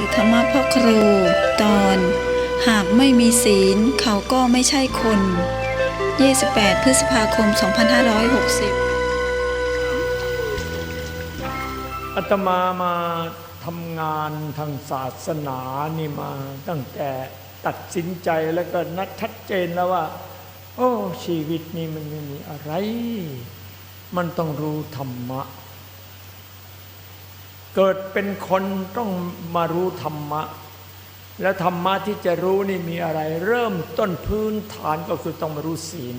อธรรมะพ่อครู ตอน หากไม่มีศีลเขาก็ไม่ใช่คน 28 พฤษภาคม 2560อาตมามาทำงานทางศาสนานี่มาตั้งแต่ตัดสินใจแล้วก็นัดชัดเจนแล้วว่า โอ้ชีวิตนี้มันไม่มีอะไร มันต้องรู้ธรรมะ เกิดเป็นคนต้องมารู้ธรรมะ แล้วธรรมะที่จะรู้นี่มีอะไร เริ่มต้นพื้นฐานก็คือต้องมารู้ศีล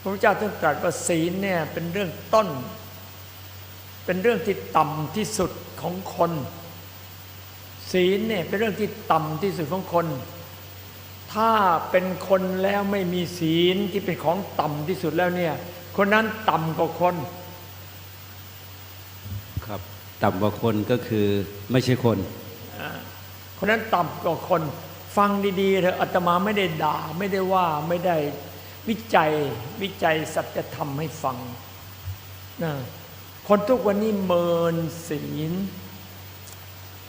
พระพุทธเจ้าท่านตรัสว่าศีลเนี่ยเป็นเรื่องต้น เป็นเรื่องที่ต่ำที่สุดของคน ศีลเนี่ยเป็นเรื่องที่ต่ำที่สุดของคน ถ้าเป็นคนแล้วไม่มีศีลที่เป็นของต่ำที่สุดแล้วเนี่ยคนนั้นต่ำกว่าคน ต่ำกว่าคนก็คือไม่ใช่คนคนนั้นต่ำกว่าคน ฟังดีๆเถอะอาตมาไม่ได้ด่าไม่ได้ว่าไม่ได้วิจัยวิจัยสัจธรรมให้ฟังนะคนทุกวันนี้เมินศีล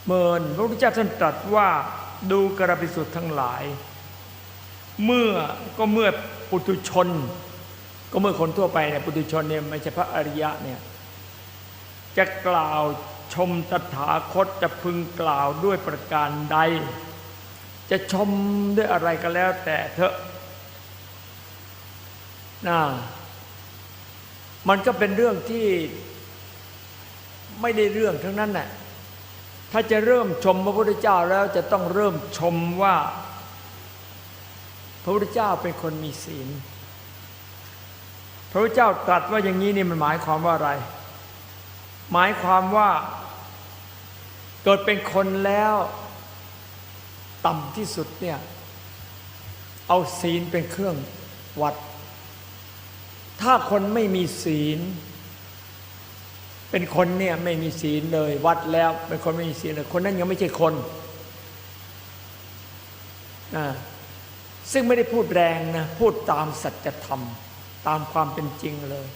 เมินพระพุทธเจ้าท่านตรัสว่าดูกระพิสุทธ์ทั้งหลาย เมื่อก็เมื่อปุถุชน ก็เมื่อคนทั่วไปเนี่ยปุถุชนเนี่ยไม่ใช่พระอริยะเนี่ย จะกล่าวชมตถาคตจะพึงกล่าวด้วยประการใด จะชมด้วยอะไรก็แล้วแต่เถอะนะมันก็เป็นเรื่องที่ไม่ได้เรื่องทั้งนั้นแหละถ้าจะเริ่มชมพระพุทธเจ้าแล้วจะต้องเริ่มชมว่า พระพุทธเจ้าเป็นคนมีศีล พระพุทธเจ้าตรัสว่าอย่างนี้นี่มันหมายความว่าอะไร หมายความว่า เกิดเป็นคนแล้ว ต่ำที่สุดเนี่ย เอาศีลเป็นเครื่องวัด ถ้าคนไม่มีศีล เป็นคนเนี่ยไม่มีศีลเลยวัดแล้ว เป็นคนไม่มีศีลเลยคนนั้นยังไม่ใช่คนนะซึ่งไม่ได้พูดแรงนะ พูดตามสัจธรรม ตามความเป็นจริงเลย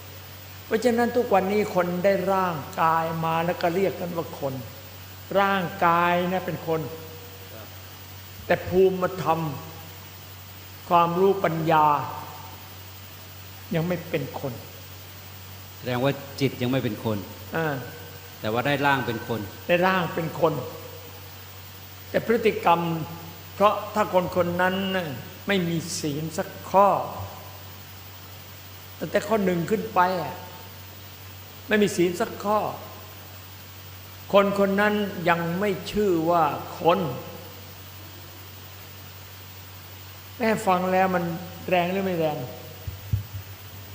เพราะฉะนั้นทุกวันนี้คนได้ร่างกายมาแล้วก็เรียกกันว่าคน ร่างกายนะเป็นคน แต่ภูมิธรรม ความรู้ปัญญา ยังไม่เป็นคน แสดงว่าจิตยังไม่เป็นคนอ่าแต่ว่าได้ร่างเป็นคน ได้ร่างเป็นคน แต่พฤติกรรม เพราะถ้าคนคนนั้นน่ะไม่มีศีลสักข้อตั้งแต่ข้อหนึ่งขึ้นไปอะ ไม่มีศีลสักข้อ คนคนนั้นยังไม่ชื่อว่าคนแม่ฟังแล้วมันแรงหรือไม่แรง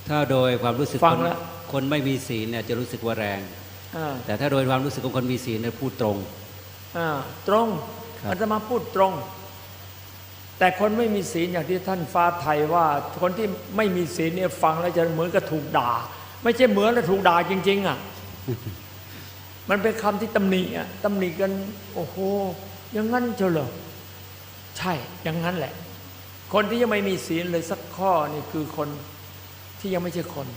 ถ้าโดยความรู้สึกฟังคนแล้วคนไม่มีศีลเนี่ยจะรู้สึกว่าแรงอ่าแต่ถ้าโดยความรู้สึกของคนมีศีลเนี่ยพูดตรงอ่าตรงครับอาตมาพูดตรง แต่คนไม่มีศีลอย่างที่ท่านฟ้าไทยว่า คนที่ไม่มีศีลเนี่ยฟังแล้วจะเหมือนกับถูกด่า ไม่ใช่เหมือนแล้วถูกด่าจริง ๆ อะ มันเป็นคำที่ตำหนิอะตำหนิกัน โอ้โหอยังงั้นเชียวเหรอใช่อย่างนั้นแหละ คนที่ยังไม่มีศีลเลยสักข้อนี่คือคนที่ยังไม่ใช่คน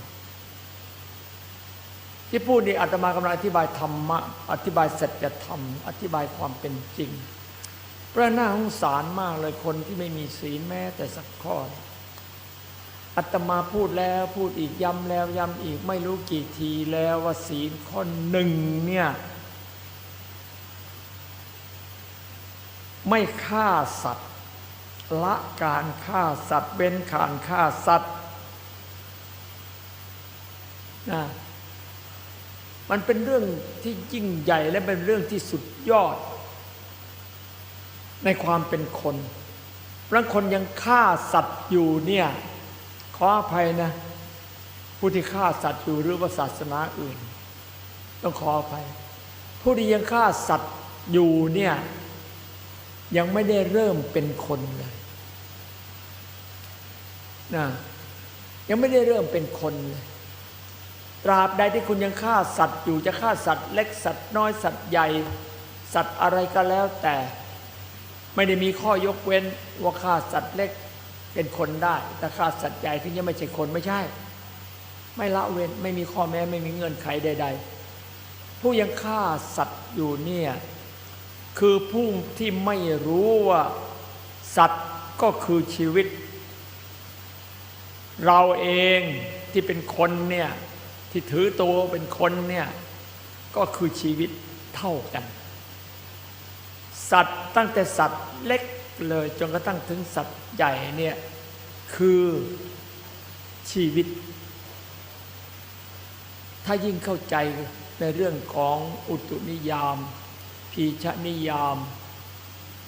ที่พูดนี่อาตมากำลังอธิบายธรรมะอธิบายสัจธรรม อธิบายความเป็นจริงเพระน่าสงสารมากเลยคนที่ไม่มีศีลแม้แต่สักข้อ อาตมาพูดแล้วพูดอีกย้ำแล้วย้ำอีกไม่รู้กี่ทีแล้วว่าศีลข้อหนึ่งเนี่ยไม่ฆ่าสัตว์ ละการฆ่าสัตว์เว้นการฆ่าสัตว์นะมันเป็นเรื่องที่ยิ่งใหญ่และเป็นเรื่องที่สุดยอด ในความเป็นคนบางคนยังฆ่าสัตว์อยู่เนี่ย ขออภัยนะ ผู้ที่ฆ่าสัตว์อยู่หรือว่าศาสนาอื่น ต้องขออภัย ผู้ที่ยังฆ่าสัตว์อยู่เนี่ยยังไม่ได้เริ่มเป็นคนเลยนะยังไม่ได้เริ่มเป็นคนเลยตราบใดที่คุณยังฆ่าสัตว์อยู่จะฆ่าสัตว์เล็กสัตว์น้อยสัตว์ใหญ่ สัตว์อะไรก็แล้วแต่ ไม่ได้มีข้อยกเว้นว่าฆ่าสัตว์เล็ก เป็นคนได้แต่ฆ่าสัตว์ใหญ่ที่ยังไม่ใช่คนไม่ใช่ ไม่ละเว้นไม่มีข้อแม้ไม่มีเงื่อนไขใด ๆ ผู้ยังฆ่าสัตว์อยู่เนี่ยคือผู้ที่ไม่รู้ว่าสัตว์ก็คือชีวิต เราเองที่เป็นคนเนี่ยที่ถือตัวเป็นคนเนี่ยก็คือชีวิตเท่ากัน สัตว์ตั้งแต่สัตว์เล็ก เลยจนกระทั่งถึงสัตว์ใหญ่เนี่ยคือชีวิต ถ้ายิ่งเข้าใจในเรื่องของอุตุนิยาม พีชนิยาม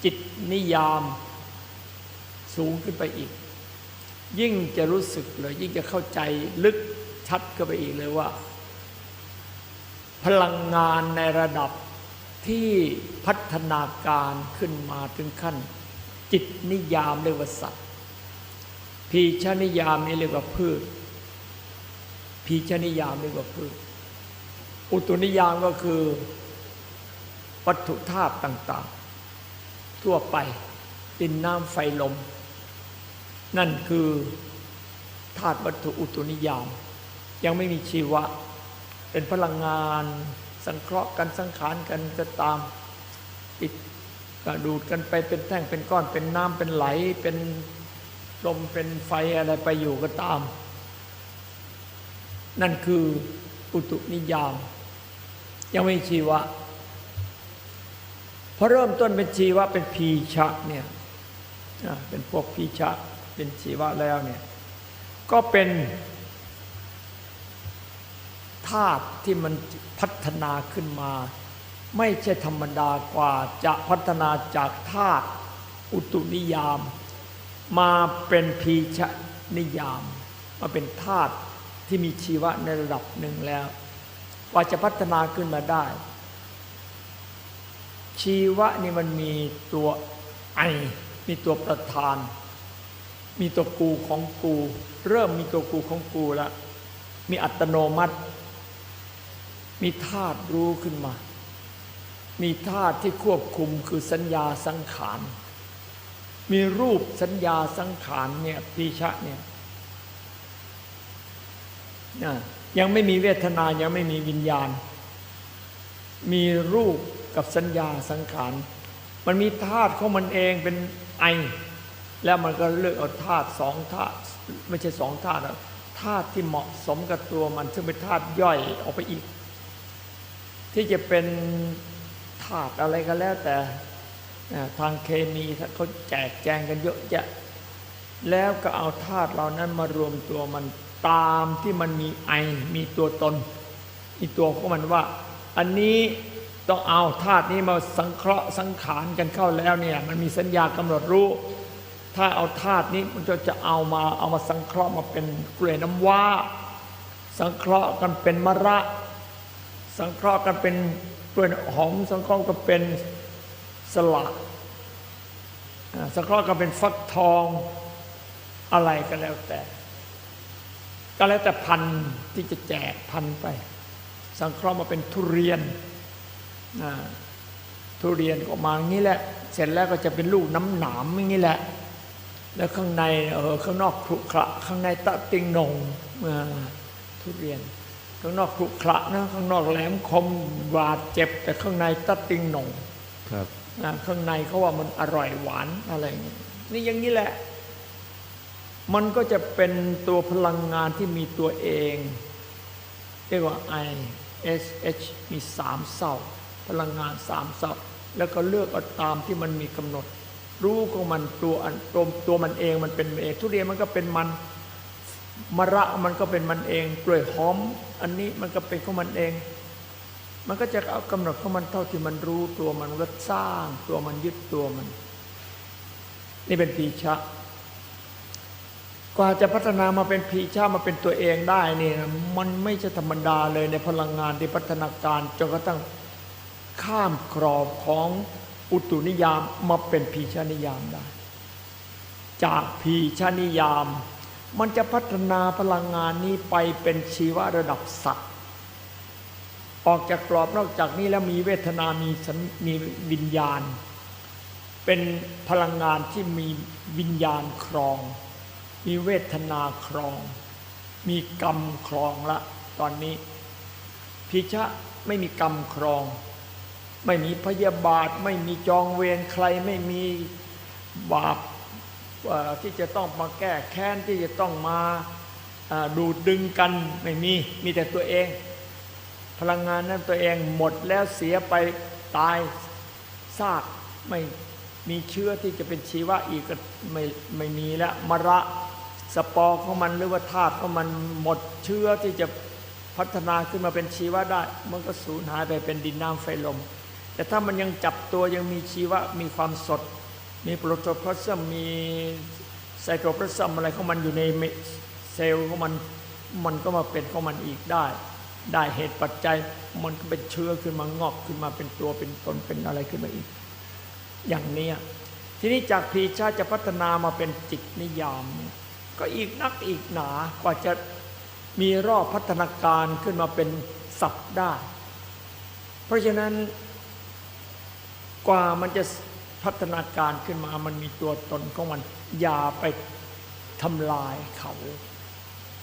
จิตนิยาม สูงขึ้นไปอีก ยิ่งจะรู้สึกเลยยิ่งจะเข้าใจลึกชัดเข้าไปอีกเลยว่า พลังงานในระดับที่พัฒนาการขึ้นมาถึงขั้น จิตนิยามเรียกว่าสัตว์พีชนิยามนี่เรียกว่าพืชพีชนิยามเรียกว่าพืช อุตุนิยามก็คือ วัตถุธาตุต่าง ๆ ทั่วไปดินน้ำไฟลม นั่นคือธาตุวัตถุอุตุนิยาม ยังไม่มีชีวะ เป็นพลังงาน สังเคราะห์กันสังขารกันก็ตามติด ดูดกันไปเป็นแท่งเป็นก้อนเป็นน้ำเป็นไหล เป็นลมเป็นไฟอะไรไปอยู่ก็ตาม นั่นคืออุตุนิยาม ยังไม่ชีวะพอเริ่มต้นเป็นชีวะเป็นพีชะเนี่ยเป็นพวกพีชะเป็นชีวะแล้วเนี่ยก็เป็นธาตุที่มันพัฒนาขึ้นมา ไม่ใช่ธรรมดากว่าจะพัฒนาจากธาตุอุตุนิยาม มาเป็นพีชะนิยาม มาเป็นธาตุที่มีชีวะในระดับหนึ่งแล้วกว่าจะพัฒนาขึ้นมาได้ ชีวะนี่มันมีตัวไอ มีตัวประธาน มีตัวกูของกู เริ่มมีตัวกูของกูแล้ว มีอัตโนมัติ มีธาตุรู้ขึ้นมา มีธาตุที่ควบคุมคือสัญญาสังขาร มีรูปสัญญาสังขารเนี่ยปีชะเนี่ยนะยังไม่มีเวทนายังไม่มีวิญญาณ มีรูปกับสัญญาสังขาร มันมีธาตุของมันเองเป็นไอ แล้วมันก็เลือกเอาธาตุสองธาตุไม่ใช่สองธาตุนะธาตุที่เหมาะสมกับตัวมันซึ่งเป็นธาตุย่อยออกไปอีก ที่จะเป็นาตุอะไรก็แล้วแต่ทางเคมีเขาแจกแจงกันเยอะแยะแล้วก็เอาธาตุเหล่านั้นมารวมตัวมันตามที่มันมีไอมีตัวตนมีตัวของมันว่า อันนี้ต้องเอาธาตุนี้มาสังเคราะห์สังขารกันเข้าแล้วเนี่ยมันมีสัญญากำหนดรู้ ถ้าเอาธาตุนี้มันจะจะเอามาเอามาสังเคราะห์มาเป็นเกลือน้ำว้าสังเคราะห์กันเป็นมะระ สังเคราะห์กันเป็น กล้วยหอมสังเคราะห์กันเป็นสละสังเคราะห์กันเป็นฟักทองอะไรก็แล้วแต่ ก็แล้วแต่พันธุ์ที่จะแจกพันธุ์ไป สังเคราะห์มาเป็นทุเรียนทุเรียนก็มาอย่างนี้แหละ เสร็จแล้วก็จะเป็นลูกน้ำหนามอย่างนี้แหละ แล้วข้างในเออข้างนอกครุขระข้างในตะติงนงทุเรียน ข้างนอกครุขระนะข้างนอกแหลมคมบาดเจ็บ แต่ข้างในตะติงหนงครับนะข้างในเขาว่ามันอร่อยหวานอะไรอย่างนี้นี่อย่างนี้แหละ มันก็จะเป็นตัวพลังงานที่มีตัวเอง เรียกว่า I S H มีสามเศร้า พลังงานสามเศร้า แล้วก็เลือกเอาตามที่มันมีกำหนด รู้ของมันตัวอันตัวตัวมันเองมันเป็นเองทุเรียนมันก็เป็นมัน มะระมันก็เป็นมันเองกล้วยหอม อันนี้มันก็เป็นของมันเอง มันก็จะเอากำหนดของมันเท่าที่มันรู้ตัวมันก็สร้าง ตัวมันยึดตัวมัน นี่เป็นปีชะ กว่าจะพัฒนามาเป็นพีชามาเป็นตัวเองได้นี่มันไม่ใช่ธรรมดาเลยในพลังงานที่พัฒนาการจนกระทั่งข้ามกรอบของอุตุนิยามมาเป็นพีชานิยามได้ จากพีชานิยาม มันจะพัฒนาพลังงานนี้ไปเป็นชีวะระดับสัตว์ ออกจากกรอบนอกจากนี้แล้วมีเวทนามีสัญมีวิญญาณ เป็นพลังงานที่มีวิญญาณครอง มีเวทนาครอง มีกรรมครองละตอนนี้พิชะไม่มีกรรมครอง ไม่มีพยาบาท ไม่มีจองเวรใครไม่มีบาป ที่จะต้องมาแก้แค้นที่จะต้องมาดูดดึงกันไม่มีมีแต่ตัวเอง พลังงานนั้นตัวเองหมดแล้วเสียไปตายซากไม่มีเชื้อที่จะเป็นชีวะอีกไม่ไม่มีแล้วมระสปอร์ของมันหรือว่าธาตุของมันหมดเชื้อที่จะพัฒนาขึ้นมาเป็นชีวะได้ มันก็สูญหายไปเป็นดินน้ำไฟลม แต่ถ้ามันยังจับตัวยังมีชีวะมีความสด มีโปรโตพลาสมมีไซโตพลาสมอะไรของมันอยู่ในเซลล์ของมันมันก็มาเป็นของมันอีกได้ ได้เหตุปัจจัยมันก็เป็นเชื้อขึ้นมางอกขึ้นมาเป็นตัวเป็นตนเป็นอะไรขึ้นมาอีก อย่างนี้ทีนี้จากพีชาจะพัฒนามาเป็นจิตนิยามเนี่ยก็อีกนักอีกหนากว่าจะมีรอบพัฒนาการขึ้นมาเป็นสัตว์ได้ เพราะฉะนั้นกว่ามันจะ พัฒนาการขึ้นมามันมีตัวตนของมัน อย่าไปทำลายเขา